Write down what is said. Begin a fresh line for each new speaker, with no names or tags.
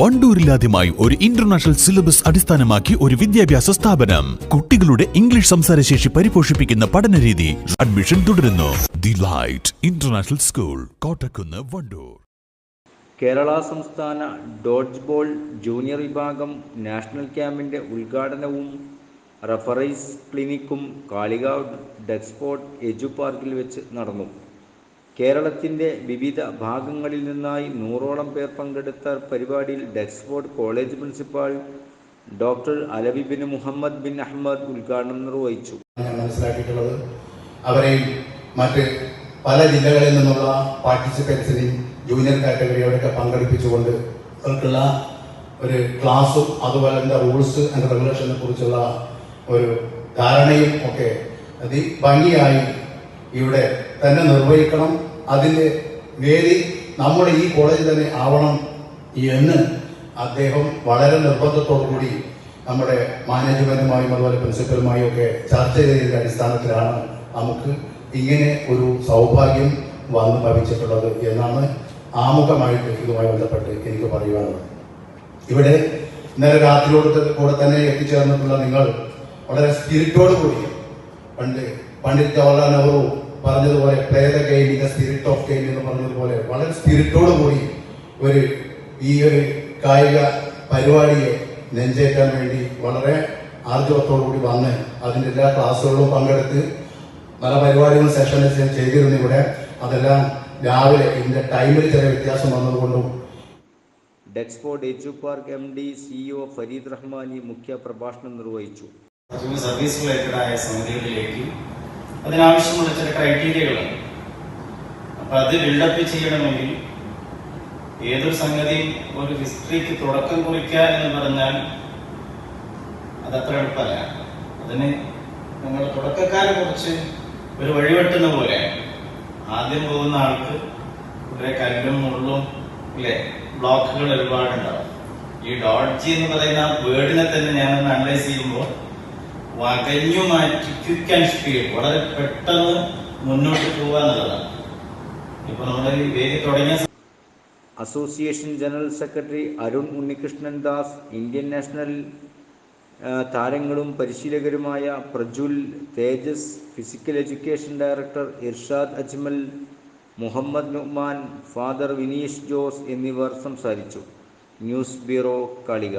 വണ്ടൂരിലാദ്യമായി ഒരു international syllabus അടിസ്ഥാനമാക്കി ഒരു വിദ്യാഭ്യാസ സ്ഥാപനം. കുട്ടികളുടെ ഇംഗ്ലീഷ് സംസാരശേഷി പരിപോഷിപ്പിക്കുന്ന പഠനരീതി അഡ്മിഷൻ തുടരുന്നു. The light international school Kottakkunnu Wandoor.
Kerala സംസ്ഥാന ഡോഡ്ജ് ബോൾ ജൂനിയർ വിഭാഗം നാഷണൽ ക്യാമ്പിന്റെ ഉദ്ഘാടനവും റഫറൈസ് ക്ലിനിക്കും കാളികാവ് ഡെക്സ്പോർട്ട് എജു പാർക്കിൽ വെച്ച് നടന്നു. കേരളത്തിന്റെ വിവിധ ഭാഗങ്ങളിൽ നിന്നായി നൂറോളം പേർ പങ്കെടുത്ത പരിപാടിയിൽ Dexford college principal doctor Alavi bin Muhammad bin Ahmed ഉദ്ഘാടനം നിർവഹിച്ചു.
ഞാൻ മനസ്സിലാക്കിയിട്ടുള്ളത് അവരെയും മറ്റ് പല ജില്ലകളിൽ നിന്നുള്ള പാർട്ടിസിപ്പൻസിനെയും ജൂനിയർ കാറ്റഗറിയോടൊക്കെ പങ്കെടുപ്പിച്ചുകൊണ്ട് അവർക്കുള്ള ഒരു ക്ലാസ്സും അതുപോലെ തന്നെ റൂൾസ് ആൻഡ് റെഗുലേഷനെ കുറിച്ചുള്ള ഒരു ധാരണയും ഒക്കെ അതി ഭംഗിയായി ഇവിടെ തന്നെ നിർവഹിക്കണം. അതിന്റെ വേദി നമ്മുടെ ഈ കോളേജ് തന്നെ ആവണം എന്ന് അദ്ദേഹം വളരെ നിർബന്ധത്തോടു കൂടി നമ്മുടെ മാനേജ്മെന്റുമായും അതുപോലെ പ്രിൻസിപ്പലുമായും ഒക്കെ ചർച്ച ചെയ്തതിന്റെ അടിസ്ഥാനത്തിലാണ് നമുക്ക് ഇങ്ങനെ ഒരു സൗഭാഗ്യം വന്നു ഭവിച്ചിട്ടുള്ളത് എന്നാണ് ആമുഖമായിട്ട് ഇതുമായി ബന്ധപ്പെട്ട് എനിക്ക് പറയുവാനുള്ളത്. ഇവിടെ ഇന്നലെ രാത്രിയോട് കൂടെ തന്നെ എത്തിച്ചേർന്നിട്ടുള്ള നിങ്ങൾ വളരെ സ്പിരിറ്റോട് കൂടി പണ്ട് പണ്ഡിറ്റ് ജവഹർലാൽ നെഹ്റു പറഞ്ഞതുപോലെ play the game in spirit of game എന്ന് പറഞ്ഞതുപോലെ വളരെ സ്പിരിറ്റോട് കൂടി ഒരു ഈ ഒരു കായിക പരിപാടിയെ നെഞ്ചേറ്റാൻ വേണ്ടി വളരെ ആർജവത്തോടു കൂടി വന്ന് അതിന്റെ എല്ലാ ക്ലാസ്സുകളിലും പങ്കെടുത്ത് പല പരിപാടികളും സെഷനിൽ ചെയ്തിരുന്നു ഇവിടെ. അതെല്ലാം രാവിലെ ഇതിന്റെ ടൈമിൽ ചില വ്യത്യാസം വന്നതുകൊണ്ടും
Dexport edu park M D CEO Fareed Rahmani മുഖ്യ പ്രഭാഷണം നിർവഹിച്ചു.
കൺസ്യൂമർ സർവീസ് റിലേറ്റഡ് ആയ സംഗതികളിലേക്ക് അതിനാവശ്യമുള്ള ചില ക്രൈറ്റീരിയകളുണ്ട് അപ്പൊ അത് ബിൽഡപ്പ് ചെയ്യണമെങ്കിൽ ഏതൊരു സംഗതി ഒരു ഹിസ്റ്ററിക്ക് തുടക്കം കുറിക്കുക എന്ന് പറഞ്ഞാൽ അതത്ര എളുപ്പമല്ല. അതിന് നിങ്ങൾ തുടക്കക്കാരെ കുറിച്ച് ഒരു വഴിവെട്ടുന്ന പോലെ ആദ്യം പോകുന്ന ആൾക്ക് കുറെ കല്ലും മുള്ളും അല്ലെ ബ്ലോക്കുകൾ ഒരുപാടുണ്ടാവും. ഈ ഡോട്ട് ജി എന്ന് പറയുന്ന വേർഡിനെ തന്നെ ഞാനൊന്ന് അനലൈസ് ചെയ്യുമ്പോൾ വകഞ്ഞു മാറ്റി ക്വിക്ക് ആൻഡ് സ്പീഡ് വളരെ പെട്ടെന്ന് മുന്നോട്ട് പോവുക എന്നുള്ളതാണ്. ഇപ്പൊ നമ്മുടെ ഈ വേദി തുടങ്ങിയ
association general secretary Arun Unnikrishnan Das Indian national താരങ്ങളും പരിശീലകരുമായ Prajul Tejas physical education director Irshad Ajmal Muhammad Nuhman father Vineesh Jose എന്നിവർ സംസാരിച്ചു. News bureau കളിക